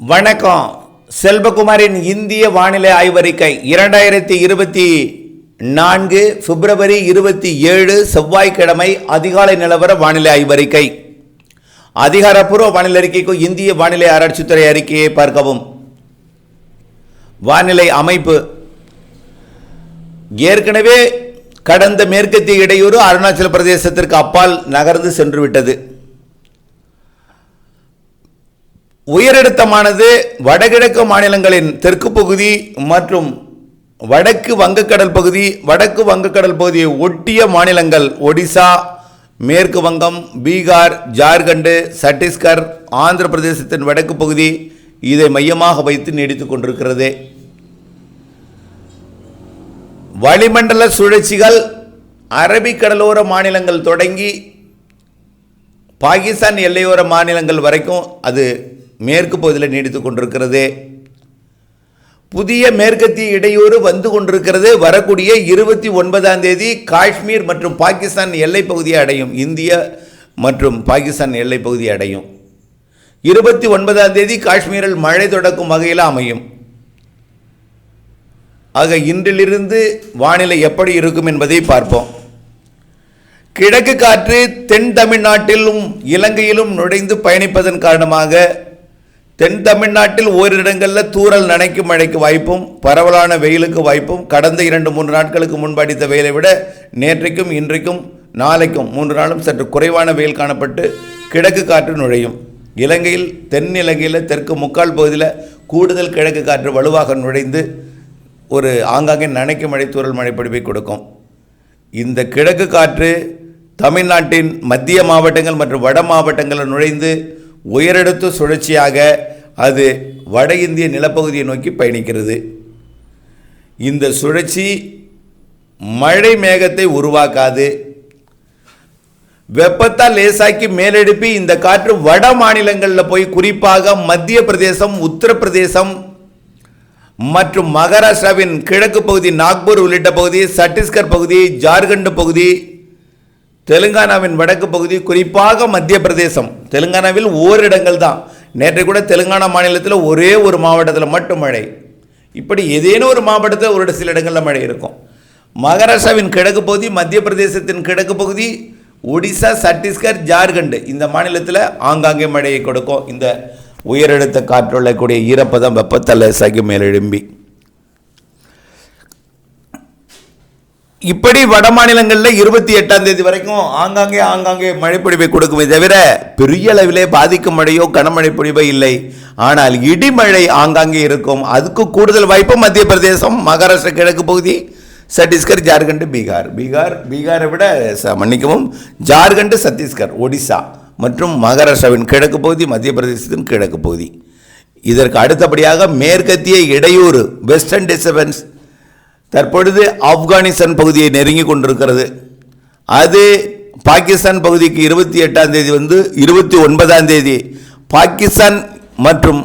வணக்கம். செல்வகுமாரின் இந்திய வானிலை ஆய்வறிக்கை இரண்டாயிரத்தி இருபத்தி நான்கு பிப்ரவரி இருபத்தி ஏழு செவ்வாய்க்கிழமை அதிகாலை நிலவர வானிலை ஆய்வறிக்கை. அதிகாரப்பூர்வ வானிலை அறிக்கைக்கு இந்திய வானிலை ஆராய்ச்சித்துறை அறிக்கையை பார்க்கவும். வானிலை அமைப்பு. ஏற்கனவே கடந்த மேற்கத்திய இடையூறு அருணாச்சல பிரதேசத்திற்கு அப்பால் நகர்ந்து சென்று உயரழுத்தமானது வடகிழக்கு மாநிலங்களின் தெற்கு பகுதி மற்றும் வடக்கு வங்கக்கடல் பகுதி வடக்கு வங்கக்கடல் பகுதியை ஒட்டிய மாநிலங்கள் ஒடிசா மேற்கு வங்கம் பீகார் ஜார்க்கண்டு சத்தீஸ்கர் ஆந்திர பிரதேசத்தின் வடக்கு பகுதி இதை மையமாக வைத்து நீடித்துக் கொண்டிருக்கிறது. வளிமண்டல சுழற்சிகள் அரபிக்கடலோர மாநிலங்கள் தொடங்கி பாகிஸ்தான் எல்லையோர மாநிலங்கள் வரைக்கும் அது மேற்கு பகுதியில் நீடித்து கொண்டிருக்கிறது. புதிய மேற்கத்திய இடையூறு வந்து கொண்டிருக்கிறது. வரக்கூடிய இருபத்தி ஒன்பதாம் தேதி காஷ்மீர் மற்றும் பாகிஸ்தான் எல்லைப் பகுதியை அடையும். இந்திய மற்றும் பாகிஸ்தான் எல்லைப் பகுதியை அடையும். இருபத்தி ஒன்பதாம் தேதி காஷ்மீரில் மழை தொடக்கும் வகையில் அமையும். ஆக இன்றிலிருந்து வானிலை எப்படி இருக்கும் என்பதை பார்ப்போம். கிழக்கு காற்று தென் தமிழ்நாட்டிலும் இலங்கையிலும் நுழைந்து பயணிப்பதன் காரணமாக தென் தமிழ்நாட்டில் ஓரிரு இடங்களில் தூரல் நனைக்கும் மழைக்கு வாய்ப்பும் பரவலான வெயிலுக்கு வாய்ப்பும் கடந்த இரண்டு மூன்று நாட்களுக்கு முன்பு அடித்த வெயிலை விட நேற்றைக்கும் இன்றைக்கும் நாளைக்கும் மூன்று நாளும் சற்று குறைவான வெயில் காணப்பட்டு கிழக்கு காற்று நுழையும். இலங்கையில் தென் இலங்கையில் தெற்கு முக்கால் பகுதியில் கூடுதல் கிழக்கு காற்று வலுவாக நுழைந்து ஒரு ஆங்காங்கே நனைக்கும் மழை தூரல் மழைப்பிடிப்பை கொடுக்கும். இந்த கிழக்கு காற்று தமிழ்நாட்டின் மத்திய மாவட்டங்கள் மற்றும் வட மாவட்டங்களில் நுழைந்து உயரெடுத்து சுழற்சியாக அது வட இந்திய நிலப்பகுதியை நோக்கி பயணிக்கிறது. இந்த சுழற்சி மழை மேகத்தை உருவாக்காது. வெப்பத்தால் லேசாக்கி மேலெடுப்பி இந்த காற்று வட மாநிலங்களில் போய் குறிப்பாக மத்திய பிரதேசம் உத்தரப்பிரதேசம் மற்றும் மகாராஷ்டிராவின் கிழக்கு பகுதி நாக்பூர் உள்ளிட்ட பகுதி சத்தீஸ்கர் பகுதி ஜார்க்கண்ட் பகுதி தெலுங்கானாவின் வடக்கு பகுதி குறிப்பாக மத்திய பிரதேசம். தெலுங்கானாவில் ஓரிடங்கள் தான். நேற்று கூட தெலுங்கானா மாநிலத்தில் ஒரே ஒரு மாவட்டத்தில் மட்டும் மழை. இப்படி ஏதேனும் ஒரு மாவட்டத்தில் ஒரு சில இடங்களில் மழை இருக்கும். மகாராஷ்டிராவின் கிழக்கு பகுதி மத்திய பிரதேசத்தின் கிழக்கு பகுதி ஒடிசா சத்தீஸ்கர் ஜார்க்கண்ட் இந்த மாநிலத்தில் ஆங்காங்கே மழையை கொடுக்கும். இந்த உயரழுத்த காற்றுள்ளக்கூடிய ஈரப்பதம் வெப்பத்தால் சகி மேலெழும்பி. இப்படி வட மாநிலங்களில் இருபத்தி எட்டாம் தேதி வரைக்கும் ஆங்காங்கே ஆங்காங்கே மழைப்பொழிவை கொடுக்குமே தவிர பெரிய அளவிலே பாதிக்கும் மழையோ கனமழை பொழிவோ இல்லை. ஆனால் இடிமழை ஆங்காங்கே இருக்கும். அதுக்கு கூடுதல் வாய்ப்பு மத்திய பிரதேசம் மகாராஷ்டிரா கிழக்கு பகுதி சத்தீஸ்கர் ஜார்க்கண்ட் பீகார். பீகார் பீகாரை விட ச- மன்னிக்கவும் ஜார்க்கண்ட் சத்தீஸ்கர் ஒடிசா மற்றும் மகாராஷ்டிராவின் கிழக்கு பகுதி மத்திய பிரதேசத்தின் கிழக்கு பகுதி. இதற்கு அடுத்தபடியாக மேற்கத்திய இடையூறு வெஸ்டர்ன் டிஸ்டர்பன்ஸ் தற்பொழுது ஆப்கானிஸ்தான் பகுதியை நெருங்கி கொண்டிருக்கிறது. அது பாகிஸ்தான் பகுதிக்கு இருபத்தி எட்டாம் தேதி வந்து இருபத்தி ஒன்பதாம் தேதி பாகிஸ்தான் மற்றும்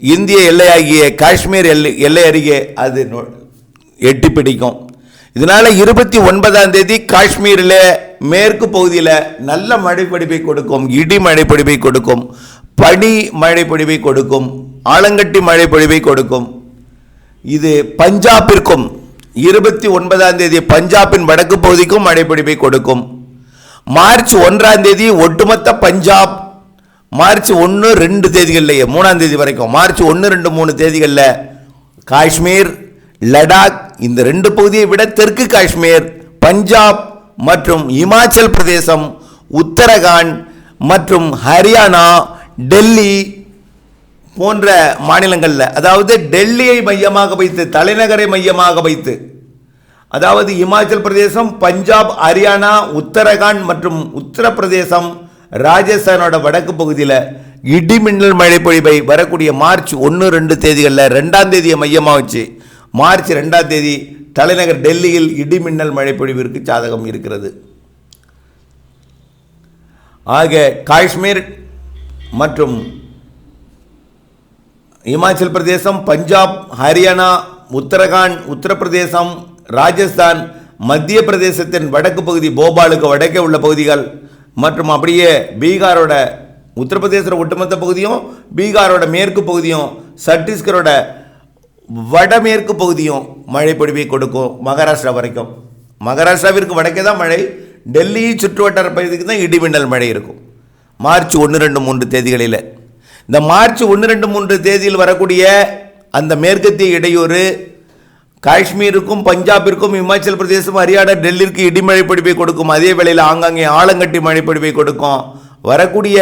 இந்திய எல்லையாகிய காஷ்மீர் எல்லை எல்லை அருகே அது எட்டி பிடிக்கும். இதனால் இருபத்தி ஒன்பதாம் தேதி காஷ்மீரில் மேற்கு பகுதியில் நல்ல மழை கொடுக்கும் இடி மழை கொடுக்கும் பனி மழை கொடுக்கும் ஆலங்கட்டி மழைப்பொழிவை கொடுக்கும். இது பஞ்சாபிற்கும் இருபத்தி ஒன்பதாம் தேதி பஞ்சாபின் வடக்கு பகுதிக்கும் மழைப்பிடிப்பை கொடுக்கும். மார்ச் ஒன்றாம் தேதி ஒட்டுமொத்த பஞ்சாப் மார்ச் ஒன்று ரெண்டு தேதிகள்லையே மூணாம் தேதி வரைக்கும் மார்ச் ஒன்று ரெண்டு மூணு தேதிகளில் காஷ்மீர் லடாக் இந்த ரெண்டு பகுதியை விட தெற்கு காஷ்மீர் பஞ்சாப் மற்றும் இமாச்சல் பிரதேசம் உத்தரகாண்ட் மற்றும் ஹரியானா டெல்லி போன்ற மாநிலங்களில் அதாவது டெல்லியை மையமாக வைத்து தலைநகரை மையமாக வைத்து அதாவது இமாச்சல் பிரதேசம் பஞ்சாப் ஹரியானா உத்தரகாண்ட் மற்றும் உத்தரப்பிரதேசம் ராஜஸ்தானோட வடக்கு பகுதியில் இடிமின்னல் மழை பொழிவை வரக்கூடிய மார்ச் ஒன்று ரெண்டு தேதிகளில் ரெண்டாம் தேதியை மையமாக வச்சு மார்ச் ரெண்டாம் தேதி தலைநகர் டெல்லியில் இடிமின்னல் மழை பொழிவிற்கு சாதகம் இருக்கிறது. ஆக காஷ்மீர் மற்றும் இமாச்சல் பிரதேசம் பஞ்சாப் ஹரியானா உத்தரகாண்ட் உத்தரப்பிரதேசம் ராஜஸ்தான் மத்திய பிரதேசத்தின் வடக்கு பகுதி போபாலுக்கு வடக்கே உள்ள பகுதிகள் மற்றும் அப்படியே பீகாரோட உத்தரப்பிரதேசோட ஒட்டுமொத்த பகுதியும் பீகாரோட மேற்கு பகுதியும் சத்தீஸ்கரோட வடமேற்கு பகுதியும் மழை பொழிவை கொடுக்கும் மகாராஷ்டிரா வரைக்கும். மகாராஷ்டிராவிற்கு வடக்கே தான் மழை டெல்லி சுற்றுவட்டார பகுதிக்கு தான் இடிமின்னல் மழை இருக்கும். மார்ச் ஒன்று ரெண்டு மூன்று தேதிகளில். இந்த மார்ச் ஒன்று ரெண்டு மூன்று தேதியில் வரக்கூடிய அந்த மேற்கத்திய இடையூறு காஷ்மீருக்கும் பஞ்சாபிற்கும் இமாச்சல் பிரதேசம் ஹரியானா டெல்லிக்கு இடிமழை பொழிவை கொடுக்கும். அதே வேளையில் ஆங்காங்கே ஆலங்கட்டி மழை கொடுக்கும். வரக்கூடிய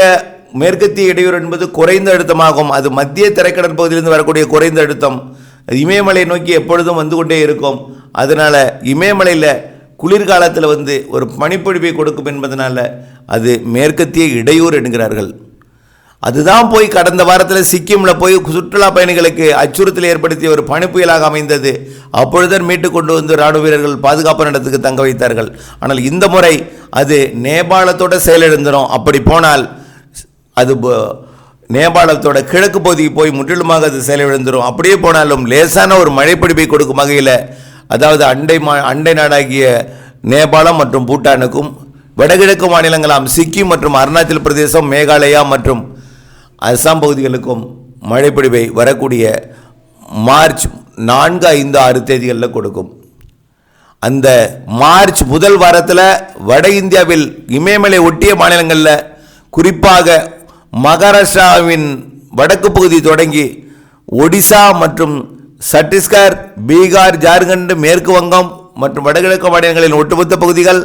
மேற்கத்திய இடையூறு என்பது குறைந்த அழுத்தமாகும். அது மத்திய திரைக்கடல் பகுதியிலிருந்து வரக்கூடிய குறைந்த அழுத்தம். இமயமலையை இமயமலை நோக்கி எப்பொழுதும் வந்து கொண்டே இருக்கும். அதனால் இமயமலையில் குளிர்காலத்தில் வந்து ஒரு பனிப்பொழிவை கொடுக்கும் என்பதனால் அது மேற்கத்திய இடையூறு என்கிறார்கள். அதுதான் போய் கடந்த வாரத்தில் சிக்கிமில் போய் சுற்றுலா பயணிகளுக்கு அச்சுறுத்தல் ஏற்படுத்திய ஒரு பனிப்புயலாக அமைந்தது. அப்பொழுதன் மீட்டு கொண்டு வந்து ராணுவ வீரர்கள் பாதுகாப்பு இடத்துக்கு தங்க வைத்தார்கள். ஆனால் இந்த முறை அது நேபாளத்தோட செயலிழந்துடும் அப்படி போனால் அது நேபாளத்தோட கிழக்கு பகுதிக்கு போய் முற்றிலுமாக அது செயலிழந்துடும் அப்படியே போனாலும் லேசான ஒரு மழைப்பிடிப்பை கொடுக்கும் வகையில் அதாவது அண்டை மா அண்டை நாடாகிய நேபாளம் மற்றும் பூட்டானுக்கும் வடகிழக்கு மாநிலங்களாம் சிக்கிம் மற்றும் அருணாச்சல் பிரதேசம் மேகாலயா மற்றும் அசாம் பகுதிகளுக்கும் மழைப்பொழிவை வரக்கூடிய மார்ச் நான்கு ஐந்து ஆறு தேதிகளில் கொடுக்கும். அந்த மார்ச் முதல் வாரத்தில் வட இந்தியாவில் இமயமலை ஒட்டிய மாநிலங்களில் குறிப்பாக மகாராஷ்டிராவின் வடக்கு பகுதி தொடங்கி ஒடிசா மற்றும் சத்தீஸ்கர் பீகார் ஜார்க்கண்ட் மேற்கு வங்கம் மற்றும் வடகிழக்கு மாநிலங்களின் ஒட்டுமொத்த பகுதிகள்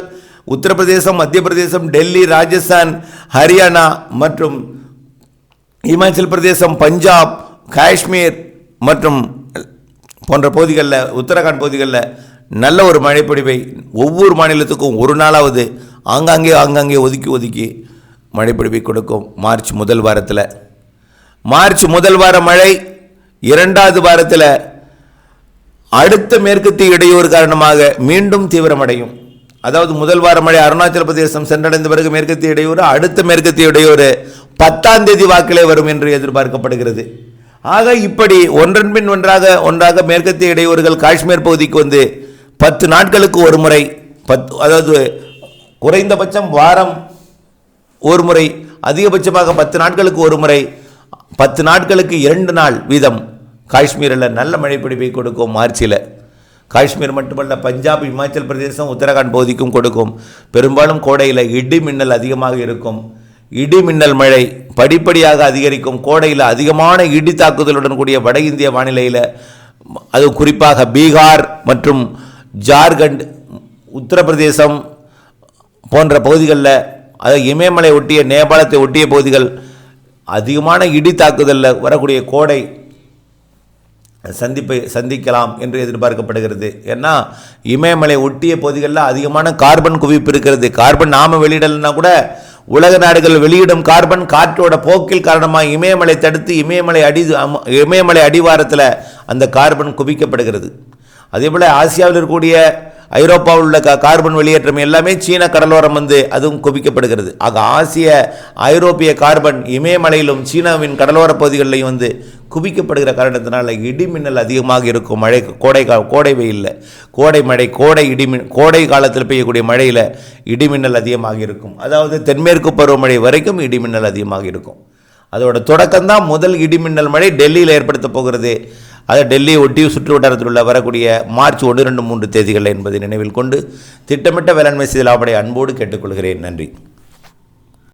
உத்தரப்பிரதேசம் மத்திய பிரதேசம் டெல்லி ராஜஸ்தான் ஹரியானா மற்றும் இமாச்சல் பிரதேசம் பஞ்சாப் காஷ்மீர் மற்றும் போன்ற பகுதிகளில் உத்தரகாண்ட் பகுதிகளில் நல்ல ஒரு மழைப்பொழிவை ஒவ்வொரு மாநிலத்துக்கும் ஒரு நாளாவது ஆங்காங்கே ஆங்காங்கே ஒதுக்கி ஒதுக்கி மழைப்பொழிவை கொடுக்கும் மார்ச் முதல் வாரத்தில். மார்ச் முதல் வார மழை இரண்டாவது வாரத்தில் அடுத்த மேற்கத்திய இடையூறு காரணமாக மீண்டும் தீவிரமடையும். அதாவது முதல் வார மழை அருணாச்சல பிரதேசம் சென்றடைந்த பிறகு மேற்கத்திய இடையூறு அடுத்த மேற்கத்திய இடையூறு பத்தாம் தேதி வாக்கிலே வரும் என்று எதிர்பார்க்கப்படுகிறது. ஆக இப்படி ஒன்றன் பின் ஒன்றாக ஒன்றாக மேற்கத்திய இடையூறுகள் காஷ்மீர் பகுதிக்கு வந்து பத்து நாட்களுக்கு ஒரு முறை பத் அதாவது குறைந்தபட்சம் வாரம் ஒரு முறை அதிகபட்சமாக பத்து நாட்களுக்கு ஒரு முறை பத்து நாட்களுக்கு இரண்டு நாள் வீதம் காஷ்மீரில் நல்ல மழைப்பிடிப்பை கொடுக்கும் மார்ச்சில். காஷ்மீர் மட்டுமல்ல பஞ்சாப் இமாச்சல் பிரதேசம் உத்தரகாண்ட் பகுதிக்கும் கொடுக்கும். பெரும்பாலும் கோடையில் இடி மின்னல் அதிகமாக இருக்கும். இடி மின்னல் மழை படிப்படியாக அதிகரிக்கும். கோடையில் அதிகமான இடி தாக்குதலுடன் கூடிய வட இந்திய வானிலையில் அது குறிப்பாக பீகார் மற்றும் ஜார்க்கண்ட் உத்தரப்பிரதேசம் போன்ற பகுதிகளில் அது இமயமலை ஒட்டிய நேபாளத்தை ஒட்டிய பகுதிகள் அதிகமான இடி தாக்குதலில் வரக்கூடிய கோடை சந்திப்பை சந்திக்கலாம் என்று எதிர்பார்க்கப்படுகிறது. ஏன்னா இமயமலை ஒட்டிய பகுதிகளில் அதிகமான கார்பன் குவிப்பு இருக்கிறது. கார்பன் நாம வெளியிடலைன்னா கூட உலக நாடுகள் வெளியிடும் கார்பன் காற்றோட போக்கில் காரணமாக இமயமலை தடுத்து இமயமலை அடி இமயமலை அடிவாரத்தில் அந்த கார்பன் குவிக்கப்படுகிறது. அதேபோல் ஆசியாவில் இருக்கக்கூடிய ஐரோப்பாவில் உள்ள கார்பன் வெளியேற்றம் எல்லாமே சீன கடலோரம் வந்து அதுவும் குவிக்கப்படுகிறது. ஆக ஆசிய ஐரோப்பிய கார்பன் இமயமலையிலும் சீனாவின் கடலோர பகுதிகளிலையும் வந்து குவிக்கப்படுகிற காரணத்தினால இடிமின்னல் அதிகமாக இருக்கும். மழை கோடை கா கோடை வெயிலில். கோடை மழை கோடை இடிமின் கோடை காலத்தில் பெய்யக்கூடிய மழையில் இடிமின்னல் அதிகமாக இருக்கும். அதாவது தென்மேற்கு பருவமழை வரைக்கும் இடிமின்னல் அதிகமாக இருக்கும். அதோட தொடக்கம்தான் முதல் இடிமின்னல் மழை டெல்லியில் ஏற்படுத்த போகிறது. அது டெல்லியை ஒட்டி சுற்று வட்டாரத்தில் உள்ள வரக்கூடிய மார்ச் ஒன்று ரெண்டு மூன்று தேதிகள் என்பதை நினைவில் கொண்டு திட்டமிட்ட வேளாண்மை செய்தி லாபடை அன்போடு கேட்டுக்கொள்கிறேன். நன்றி.